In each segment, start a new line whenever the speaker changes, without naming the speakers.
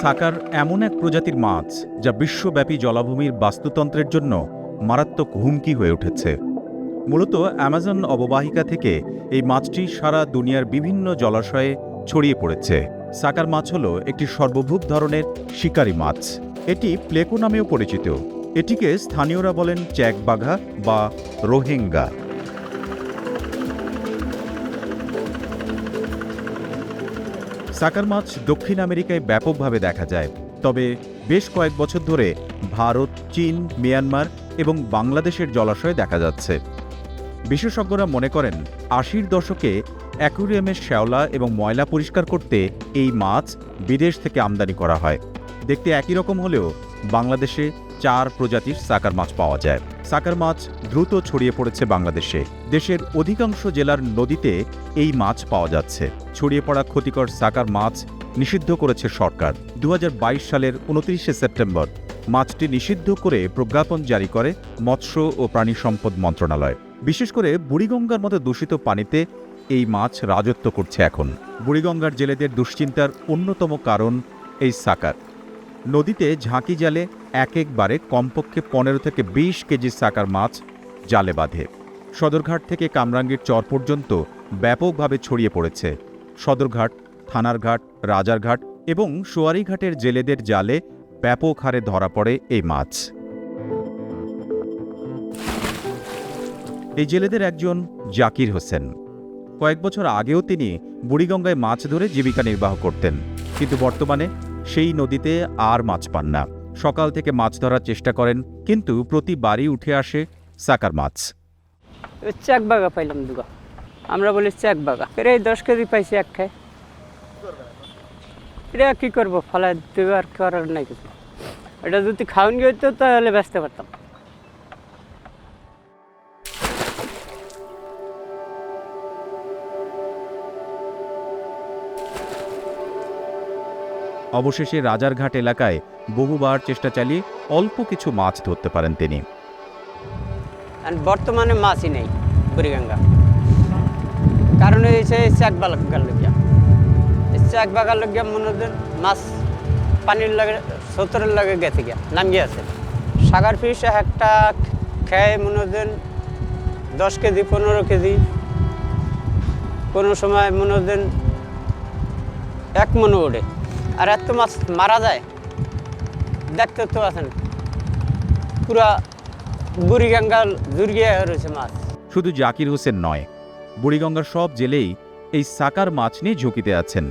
সাকার এমন এক প্রজাতির মাছ যা বিশ্বব্যাপী জলাভূমির বাস্তুতন্ত্রের জন্য মারাত্মক হুমকি হয়ে উঠেছে। মূলত অ্যামাজন অববাহিকা থেকে এই মাছটি সারা দুনিয়ার বিভিন্ন জলাশয়ে ছড়িয়ে পড়েছে। সাকার মাছ হল একটি সর্বভূক ধরনের শিকারী মাছ। এটি প্লেকো নামেও পরিচিত। এটিকে স্থানীয়রা বলেন চ্যাকবাঘা বা রোহিঙ্গা। সাকার মাছ দক্ষিণ আমেরিকায় ব্যাপকভাবে দেখা যায়। তবে বেশ কয়েক বছর ধরে ভারত, চীন, মিয়ানমার এবং বাংলাদেশের জলাশয়ে দেখা যাচ্ছে। বিশেষজ্ঞরা মনে করেন, আশির দশকে অ্যাকুরিয়ামের শ্যাওলা এবং ময়লা পরিষ্কার করতে এই মাছ বিদেশ থেকে আমদানি করা হয়। দেখতে একই রকম হলেও বাংলাদেশে চার প্রজাতির সাকার মাছ পাওয়া যায়। সাকার মাছ দ্রুত ছড়িয়ে পড়েছে বাংলাদেশে। দেশের অধিকাংশ জেলার নদীতে এই মাছ পাওয়া যাচ্ছে। ছড়িয়ে পড়া ক্ষতিকর সাকার মাছ নিষিদ্ধ করেছে সরকার। দু হাজার বাইশ সালের উনত্রিশে সেপ্টেম্বর মাছটি নিষিদ্ধ করে প্রজ্ঞাপন জারি করে মৎস্য ও প্রাণী সম্পদ মন্ত্রণালয়। বিশেষ করে বুড়িগঙ্গার মতো দূষিত পানিতে এই মাছ রাজত্ব করছে এখন। বুড়িগঙ্গার জেলেদের দুশ্চিন্তার অন্যতম কারণ এই সাকার। নদীতে ঝাঁকি জালে এক একবারে কমপক্ষে পনেরো থেকে বিশ কেজি সাকার মাছ জালে বাঁধে। সদরঘাট থেকে কামরাঙ্গীর চর পর্যন্ত ব্যাপকভাবে ছড়িয়ে পড়েছে। সদরঘাট থানারঘাট রাজারঘাট এবং সোয়ারিঘাটের জেলেদের জালে ব্যাপক হারে ধরা পড়ে এই মাছ। এই জেলেদের একজন জাকির হোসেন। কয়েক বছর আগেও তিনি বুড়িগঙ্গায় মাছ ধরে জীবিকা নির্বাহ করতেন। কিন্তু বর্তমানে সেই নদীতে আর মাছ পান না। সকাল থেকে মাছ ধরার চেষ্টা করেন, কিন্তু প্রতিবারই উঠে আসে সাকার মাছ।
চাক বাগা পাইলাম দুগা। আমরা বলি চাক বাগা। এই দশ কেজি পাইছি এক খায়। এটা কি করব? ফলাই দেবে আর করার নাই কিছু। এটা যদি খাওয়ান গিয়ে তাহলে ব্যস্ত পারতাম।
অবশেষে রাজারঘাট এলাকায় বহুবার চেষ্টা চালিয়ে অল্প কিছু মাছ ধরতে পারেন তিনি।
বর্তমানে মাছই নেই বুড়িগঙ্গা। কারণ হয়েছে চাক বাগার লইয়া এই চাক বাগার লইয়া মনে মাছ পানির লাগে সত্তরের লাগে গেছে গিয়া নাম গিয়েছে সাগর ফিস একটা খেয়ে মনে দেন দশ কেজি, পনেরো কেজি। কোনো সময় মনে দেন এক মনে ওঠে আর এত মাছ মারা যায় দেখতে তো আছেন। পুরা বুড়িগঙ্গা জুড়িয়ে রয়েছে মাছ।
শুধু জাকির হোসেন নয় বুড়িগঙ্গার সব জেলেই এই সাকার মাছ নিয়ে ঝুঁকিতে আছেন।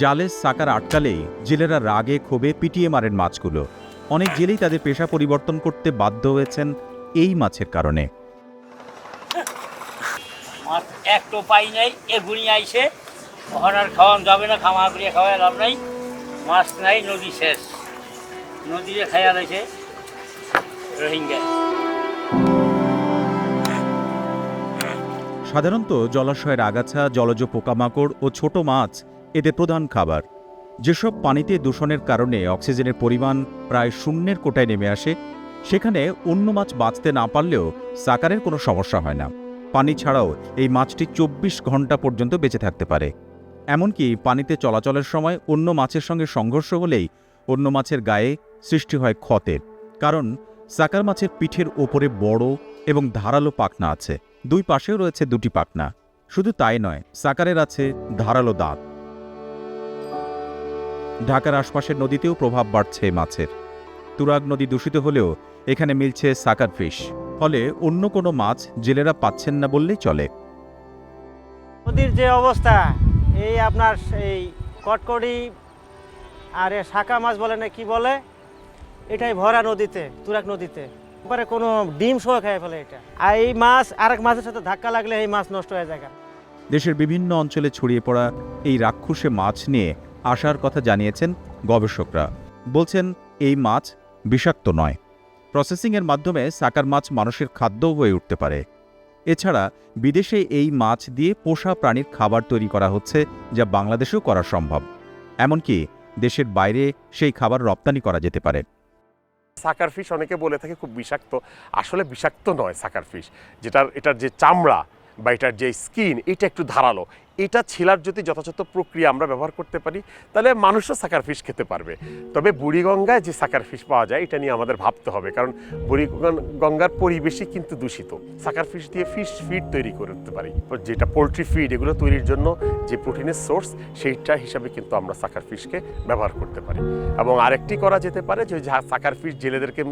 জালে সাকার আটকালেই জেলেরা রাগে ক্ষোভে পিটিয়ে মারেন মাছগুলো। অনেক জেলেই তাদের পেশা পরিবর্তন করতে বাধ্য হয়েছেন এই মাছের কারণে।
মাছ একটু পাই নাই এগুনি আইছে। ওখানে আর খাওয়ান যাবে না খামা করিয়া খাওয়াই লাভ নাই। মাছ নাই, নদী শেষ। নদীতে খাইয়া রয়েছে রোহিঙ্গা।
সাধারণত জলাশয়ের আগাছা, জলজ পোকামাকড় ও ছোট মাছ এদের প্রধান খাবার। যেসব পানিতে দূষণের কারণে অক্সিজেনের পরিমাণ প্রায় শূন্যের কোটায় নেমে আসে, সেখানে অন্য মাছ বাঁচতে না পারলেও সাকারের কোনো সমস্যা হয় না। পানি ছাড়াও এই মাছটি চব্বিশ ঘণ্টা পর্যন্ত বেঁচে থাকতে পারে। এমনকি পানিতে চলাচলের সময় অন্য মাছের সঙ্গে সংঘর্ষ হলেই অন্য মাছের গায়ে সৃষ্টি হয় ক্ষতের। কারণ সাকার মাছের পিঠের ওপরে বড় এবং ধারালো পাখনা আছে। দুই পাশেও রয়েছে দুটি পাখনা। শুধু তাই নয়, সাকারের আছে ধারালো দাঁত। ঢাকার আশপাশের নদীতেও প্রভাব বাড়ছে মাছের। তুরাগ নদী দূষিত হলেও এখানে মিলছে সাকার ফিশ। ফলে অন্য কোনো মাছ জেলেরা পাচ্ছেন না বললেই চলে।
নদীর যে অবস্থা এই আপনার এই কটকটি আর এ মাছ বলে না কি বলে? এটাই ভরা নদীতে তুরাক নদীতে। এবারে কোনো ডিম সহ খেয়ে ফেলে এটা। আর এই মাছ, আরেক মাছের সাথে ধাক্কা লাগলে এই মাছ নষ্ট হয়ে যায়
দেশের বিভিন্ন অঞ্চলে ছড়িয়ে পড়া এই রাক্ষসে মাছ নিয়ে আসার কথা জানিয়েছেন গবেষকরা। বলছেন, এই মাছ বিষাক্ত নয়। প্রসেসিংয়ের মাধ্যমে সাকার মাছ মানুষের খাদ্যও হয়ে উঠতে পারে। এছাড়া বিদেশে এই মাছ দিয়ে পোষা প্রাণীর খাবার তৈরি করা হচ্ছে, যা বাংলাদেশেও করা সম্ভব। এমনকি দেশের বাইরে সেই খাবার রপ্তানি করা যেতে পারে।
সাকার ফিশ অনেকে বলে থাকে খুব বিষাক্ত। আসলে বিষাক্ত নয় সাকার ফিশ। যেটার, এটার যে চামড়া বা এটার যে স্কিন, এটা একটু ধারালো। এটা ছিলার যদি যথাযথ প্রক্রিয়া আমরা ব্যবহার করতে পারি, তাহলে মানুষও সাকার ফিশ খেতে পারবে। তবে বুড়িগঙ্গায় যে সাকার ফিশ পাওয়া যায়, এটা নিয়ে আমাদের ভাবতে হবে। কারণ বুড়িগঙ্গার পরিবেশই কিন্তু দূষিত। সাকার ফিশ দিয়ে ফিশ ফিড তৈরি করতে পারি। যেটা পোলট্রি ফিড এগুলো তৈরির জন্য যে প্রোটিনের সোর্স সেইটা হিসাবে কিন্তু আমরা সাকার ফিশকে ব্যবহার করতে পারি। এবং আরেকটি করা যেতে পারে যে সাকার ফিশ জেলেদেরকে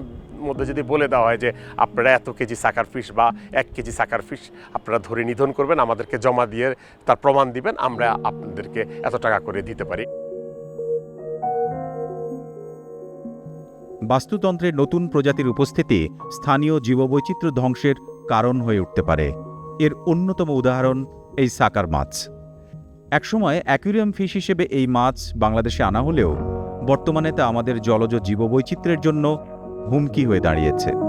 মধ্যে যদি বলে দেওয়া হয় যে, আপনারা এত কেজি সাকার ফিশ বা এক কেজি সাকার ফিশ আপনারা ধরে নিধন করবেন, আমাদেরকে জমা দিয়ে তার দিবেন, আমরা আপনাদেরকে এত টাকা করে দিতে পারি।
বাস্তুতন্ত্রের নতুন প্রজাতির উপস্থিতি স্থানীয় জীববৈচিত্র্য ধ্বংসের কারণ হয়ে উঠতে পারে। এর অন্যতম উদাহরণ এই সাকার মাছ। একসময় অ্যাকুরিয়াম ফিশ হিসেবে এই মাছ বাংলাদেশে আনা হলেও বর্তমানে তা আমাদের জলজ জীববৈচিত্র্যের জন্য হুমকি হয়ে দাঁড়িয়েছে।